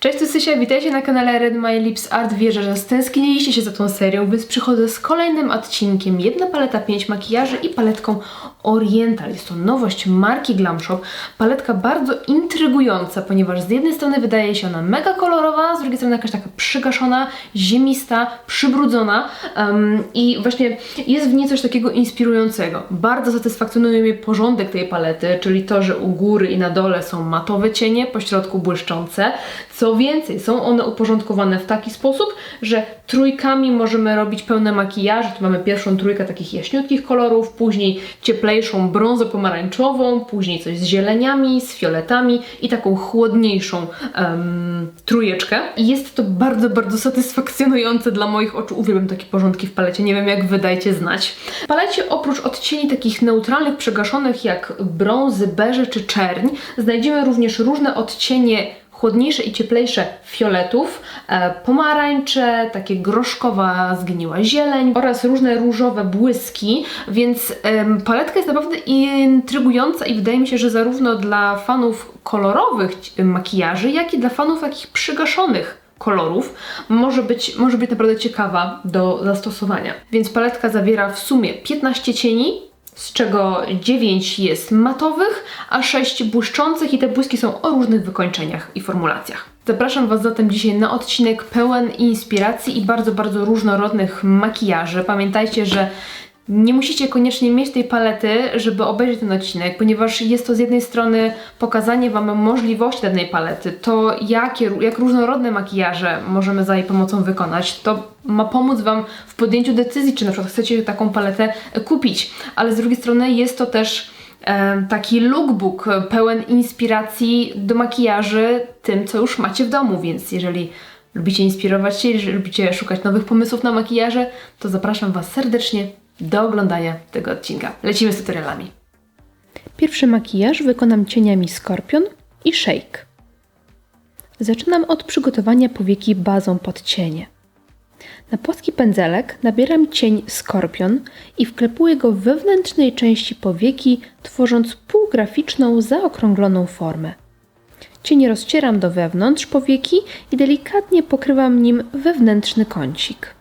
Cześć, tu Sysia, witajcie na kanale Red My Lips Art. Wierzę, że stęskniliście się za tą serią, więc przychodzę z kolejnym odcinkiem. Jedna paleta 5 makijaży i paletką Oriental. Jest to nowość marki Glam Shop. Paletka bardzo intrygująca, ponieważ z jednej strony wydaje się ona mega kolorowa, z drugiej strony jakaś taka przygaszona, ziemista, przybrudzona um, i właśnie jest w niej coś takiego inspirującego. Bardzo satysfakcjonuje mnie porządek tej palety, czyli to, że u góry i na dole są matowe cienie, po środku błyszczące. Co więcej, są one uporządkowane w taki sposób, że trójkami możemy robić pełne makijaże. Tu mamy pierwszą trójkę takich jaśniutkich kolorów, później cieplejszą brązo-pomarańczową, później coś z zieleniami, z fioletami i taką chłodniejszą um, trójeczkę. I jest to bardzo, bardzo satysfakcjonujące dla moich oczu. Uwielbiam takie porządki w palecie, nie wiem jak wy dajcie znać. W palecie oprócz odcieni takich neutralnych, przegaszonych jak brązy, beże czy czerń, znajdziemy również różne odcienie chłodniejsze i cieplejsze fioletów, e, pomarańcze, takie groszkowa zgniła zieleń oraz różne różowe błyski, więc paletka jest naprawdę intrygująca i wydaje mi się, że zarówno dla fanów kolorowych makijaży, jak i dla fanów takich przygaszonych kolorów może być, może być naprawdę ciekawa do zastosowania. Więc paletka zawiera w sumie 15 cieni, z czego 9 jest matowych, a 6 błyszczących i te błyski są o różnych wykończeniach i formulacjach. Zapraszam Was zatem dzisiaj na odcinek pełen inspiracji i bardzo, bardzo różnorodnych makijaży. Pamiętajcie, że nie musicie koniecznie mieć tej palety, żeby obejrzeć ten odcinek, ponieważ jest to z jednej strony pokazanie Wam możliwości danej palety, to jakie, jak różnorodne makijaże możemy za jej pomocą wykonać, to ma pomóc Wam w podjęciu decyzji, czy na przykład chcecie taką paletę kupić, ale z drugiej strony jest to też e, taki lookbook pełen inspiracji do makijaży tym, co już macie w domu, więc jeżeli lubicie inspirować się, jeżeli lubicie szukać nowych pomysłów na makijaże, to zapraszam Was serdecznie do oglądania tego odcinka. Lecimy z tutorialami. Pierwszy makijaż wykonam cieniami Skorpion i Shake. Zaczynam od przygotowania powieki bazą pod cienie. Na płaski pędzelek nabieram cień Skorpion i wklepuję go w wewnętrznej części powieki, tworząc półgraficzną, zaokrągloną formę. Cień rozcieram do wewnątrz powieki i delikatnie pokrywam nim wewnętrzny kącik.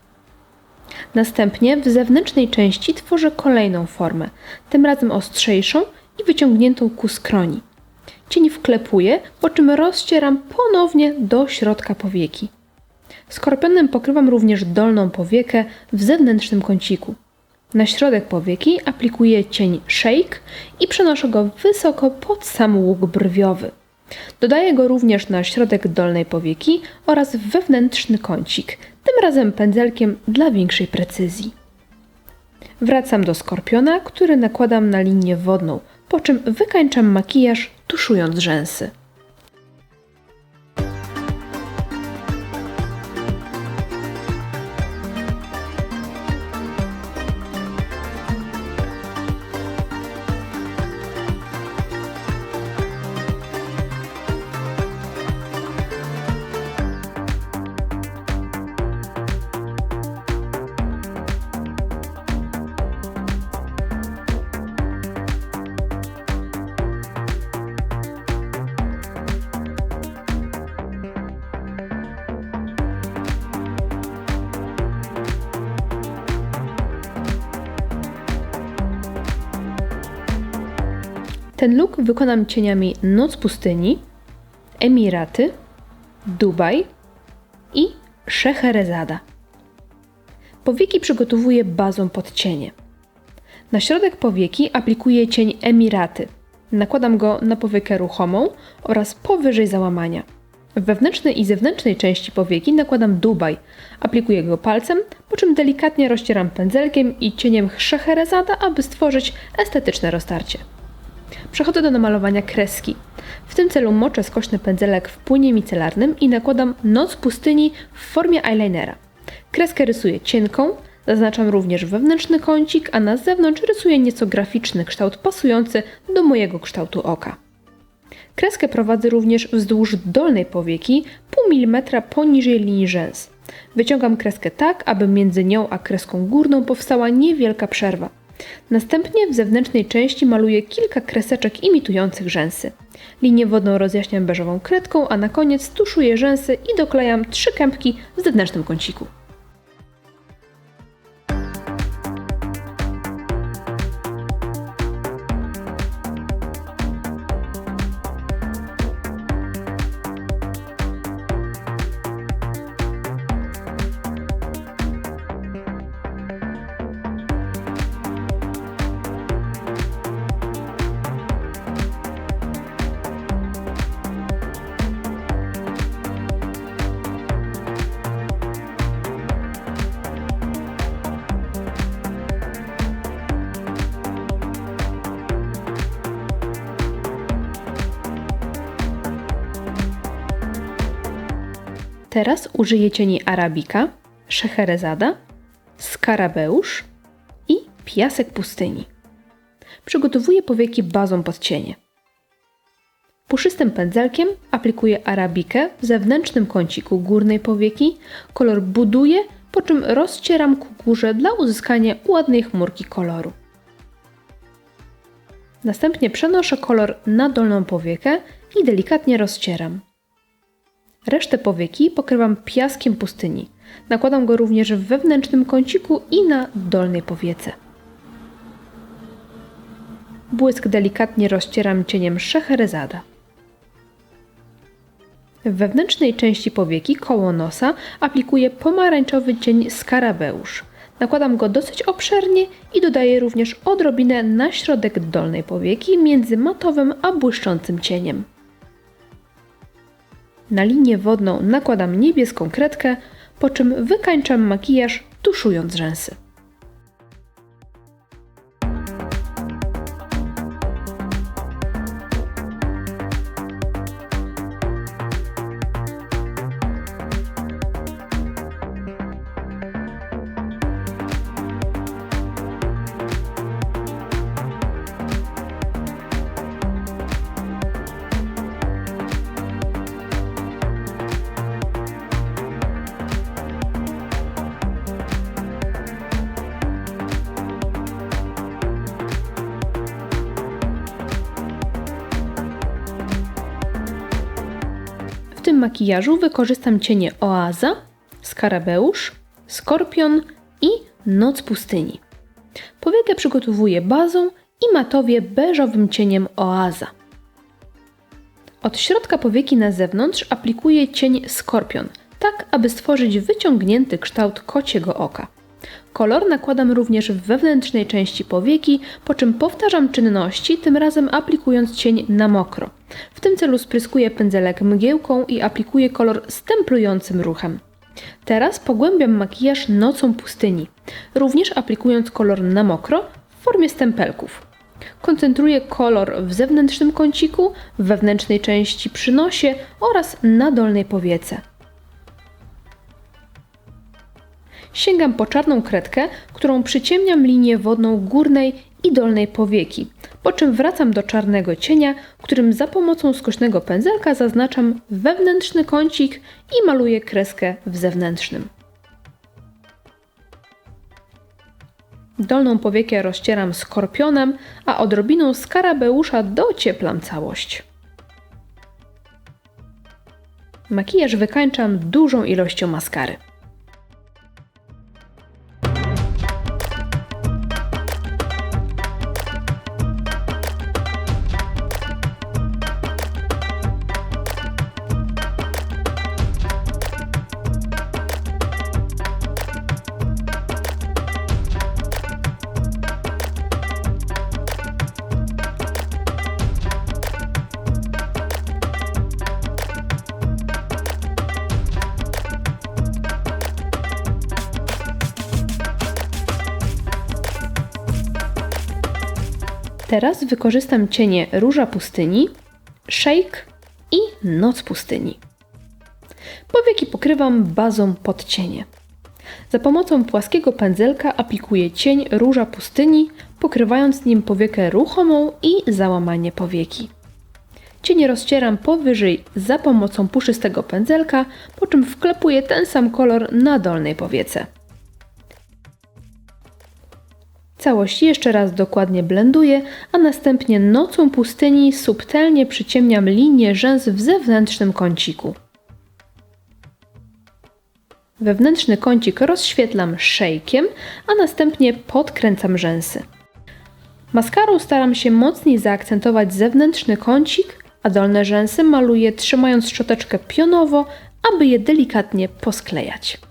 Następnie w zewnętrznej części tworzę kolejną formę, tym razem ostrzejszą i wyciągniętą ku skroni. Cień wklepuję, po czym rozcieram ponownie do środka powieki. Skorpionem pokrywam również dolną powiekę w zewnętrznym kąciku. Na środek powieki aplikuję cień Shake i przenoszę go wysoko pod sam łuk brwiowy. Dodaję go również na środek dolnej powieki oraz wewnętrzny kącik, razem pędzelkiem dla większej precyzji. Wracam do skorpiona, który nakładam na linię wodną, po czym wykańczam makijaż tuszując rzęsy. Ten look wykonam cieniami Noc Pustyni, Emiraty, Dubaj i Szeherezada. Powieki przygotowuję bazą pod cienie. Na środek powieki aplikuję cień Emiraty. Nakładam go na powiekę ruchomą oraz powyżej załamania. W wewnętrznej i zewnętrznej części powieki nakładam Dubaj. Aplikuję go palcem, po czym delikatnie rozcieram pędzelkiem i cieniem Szeherezada, aby stworzyć estetyczne roztarcie. Przechodzę do namalowania kreski. W tym celu moczę skośny pędzelek w płynie micelarnym i nakładam Noc pustyni w formie eyelinera. Kreskę rysuję cienką, zaznaczam również wewnętrzny kącik, a na zewnątrz rysuję nieco graficzny kształt pasujący do mojego kształtu oka. Kreskę prowadzę również wzdłuż dolnej powieki, pół milimetra poniżej linii rzęs. Wyciągam kreskę tak, aby między nią a kreską górną powstała niewielka przerwa. Następnie w zewnętrznej części maluję kilka kreseczek imitujących rzęsy. Linię wodną rozjaśniam beżową kredką, a na koniec tuszuję rzęsy i doklejam trzy kępki w zewnętrznym kąciku. Teraz użyję cieni Arabika, Szeherezada, Skarabeusz i Piasek Pustyni. Przygotowuję powieki bazą pod cienie. Puszystym pędzelkiem aplikuję arabikę w zewnętrznym kąciku górnej powieki, kolor buduję, po czym rozcieram ku górze dla uzyskania ładnej chmurki koloru. Następnie przenoszę kolor na dolną powiekę i delikatnie rozcieram. Resztę powieki pokrywam piaskiem pustyni. Nakładam go również w wewnętrznym kąciku i na dolnej powiece. Błysk delikatnie rozcieram cieniem Szeherezada. W wewnętrznej części powieki koło nosa aplikuję pomarańczowy cień Skarabeusz. Nakładam go dosyć obszernie i dodaję również odrobinę na środek dolnej powieki między matowym a błyszczącym cieniem. Na linię wodną nakładam niebieską kredkę, po czym wykańczam makijaż tuszując rzęsy. Makijażu wykorzystam cienie Oaza, Skarabeusz, Skorpion i Noc Pustyni. Powiekę przygotowuję bazą i matowię beżowym cieniem Oaza. Od środka powieki na zewnątrz aplikuję cień Skorpion, tak aby stworzyć wyciągnięty kształt kociego oka. Kolor nakładam również w wewnętrznej części powieki, po czym powtarzam czynności, tym razem aplikując cień na mokro. W tym celu spryskuję pędzelek mgiełką i aplikuję kolor stemplującym ruchem. Teraz pogłębiam makijaż nocą pustyni, również aplikując kolor na mokro w formie stempelków. Koncentruję kolor w zewnętrznym kąciku, wewnętrznej części przy nosie oraz na dolnej powiece. Sięgam po czarną kredkę, którą przyciemniam linię wodną górnej i dolnej powieki, po czym wracam do czarnego cienia, którym za pomocą skośnego pędzelka zaznaczam wewnętrzny kącik i maluję kreskę w zewnętrznym. Dolną powiekę rozcieram skorpionem, a odrobiną skarabeusza docieplam całość. Makijaż wykańczam dużą ilością maskary. Teraz wykorzystam cienie Róża Pustyni, Shake i Noc Pustyni. Powieki pokrywam bazą pod cienie. Za pomocą płaskiego pędzelka aplikuję cień Róża Pustyni, pokrywając nim powiekę ruchomą i załamanie powieki. Cienie rozcieram powyżej za pomocą puszystego pędzelka, po czym wklepuję ten sam kolor na dolnej powiece. Całość jeszcze raz dokładnie blenduję, a następnie nocą pustyni subtelnie przyciemniam linię rzęs w zewnętrznym kąciku. Wewnętrzny kącik rozświetlam szejkiem, a następnie podkręcam rzęsy. Maskarą staram się mocniej zaakcentować zewnętrzny kącik, a dolne rzęsy maluję trzymając szczoteczkę pionowo, aby je delikatnie posklejać.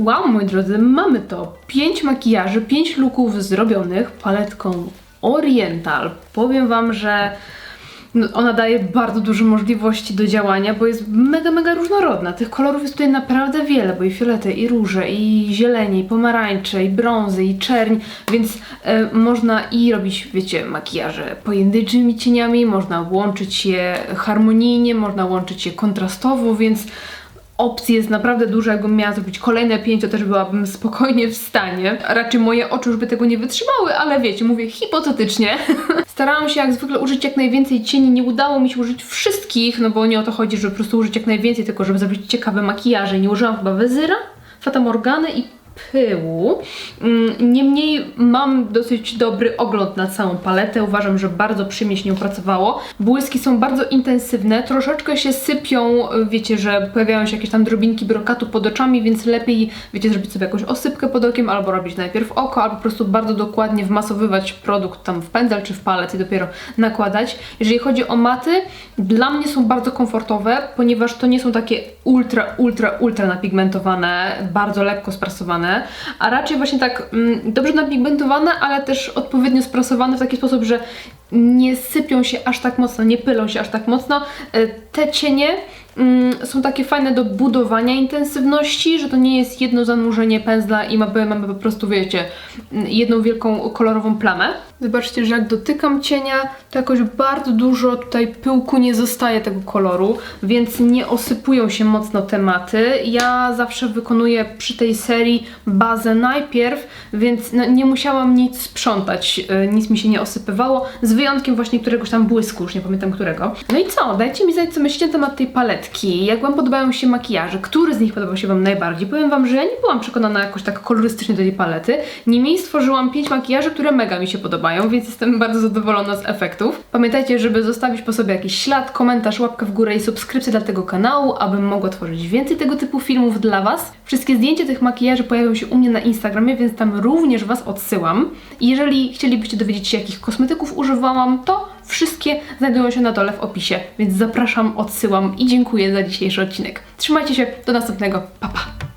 Wow, moi drodzy, mamy to. 5 makijaży, 5 looków zrobionych paletką Oriental. Powiem Wam, że no, ona daje bardzo duże możliwości do działania, bo jest mega, mega różnorodna. Tych kolorów jest tutaj naprawdę wiele, bo i fiolety, i róże, i zielenie, i pomarańcze, i brązy, i czerń, więc e, można i robić, wiecie, makijaże pojedynczymi cieniami, można łączyć je harmonijnie, można łączyć je kontrastowo, więc opcji jest naprawdę dużo. Jakbym miała zrobić kolejne pięć, to też byłabym spokojnie w stanie. Raczej moje oczy już by tego nie wytrzymały, ale wiecie, mówię hipotetycznie. Starałam się jak zwykle użyć jak najwięcej cieni. Nie udało mi się użyć wszystkich, no bo nie o to chodzi, żeby po prostu użyć jak najwięcej, tylko żeby zrobić ciekawe makijaże. Nie użyłam chyba wezyra, Fata Morgany i pyłu. Mm, Niemniej mam dosyć dobry ogląd na całą paletę. Uważam, że bardzo przyjemnie się pracowało. Błyski są bardzo intensywne, troszeczkę się sypią, wiecie, że pojawiają się jakieś tam drobinki brokatu pod oczami, więc lepiej, wiecie, zrobić sobie jakąś osypkę pod okiem, albo robić najpierw oko, albo po prostu bardzo dokładnie wmasowywać produkt tam w pędzel czy w palet i dopiero nakładać. Jeżeli chodzi o maty, dla mnie są bardzo komfortowe, ponieważ to nie są takie ultra, ultra, ultra napigmentowane, bardzo lekko sprasowane, a raczej właśnie tak mm, dobrze napigmentowane, ale też odpowiednio sprasowane w taki sposób, że nie sypią się aż tak mocno, nie pylą się aż tak mocno. E, Te cienie mm, są takie fajne do budowania intensywności, że to nie jest jedno zanurzenie pędzla i mamy, mamy po prostu, wiecie, mm, jedną wielką kolorową plamę. Zobaczcie, że jak dotykam cienia, to jakoś bardzo dużo tutaj pyłku nie zostaje tego koloru, więc nie osypują się mocno tematy. Ja zawsze wykonuję przy tej serii bazę najpierw, więc no, nie musiałam nic sprzątać, e, nic mi się nie osypywało, z wyjątkiem właśnie któregoś tam błysku, już nie pamiętam którego. No i co? Dajcie mi znać, co myślicie na temat tej paletki, jak Wam podobają się makijaże, który z nich podobał się Wam najbardziej. Powiem Wam, że ja nie byłam przekonana jakoś tak kolorystycznie do tej palety, niemniej stworzyłam 5 makijaży, które mega mi się podobają, więc jestem bardzo zadowolona z efektów. Pamiętajcie, żeby zostawić po sobie jakiś ślad, komentarz, łapkę w górę i subskrypcję dla tego kanału, abym mogła tworzyć więcej tego typu filmów dla Was. Wszystkie zdjęcia tych makijaży pojawią się u mnie na Instagramie, więc tam również Was odsyłam. Jeżeli chcielibyście dowiedzieć się, jakich kosmetyków używałam, to wszystkie znajdują się na dole w opisie, więc zapraszam, odsyłam i dziękuję za dzisiejszy odcinek. Trzymajcie się, do następnego, pa pa!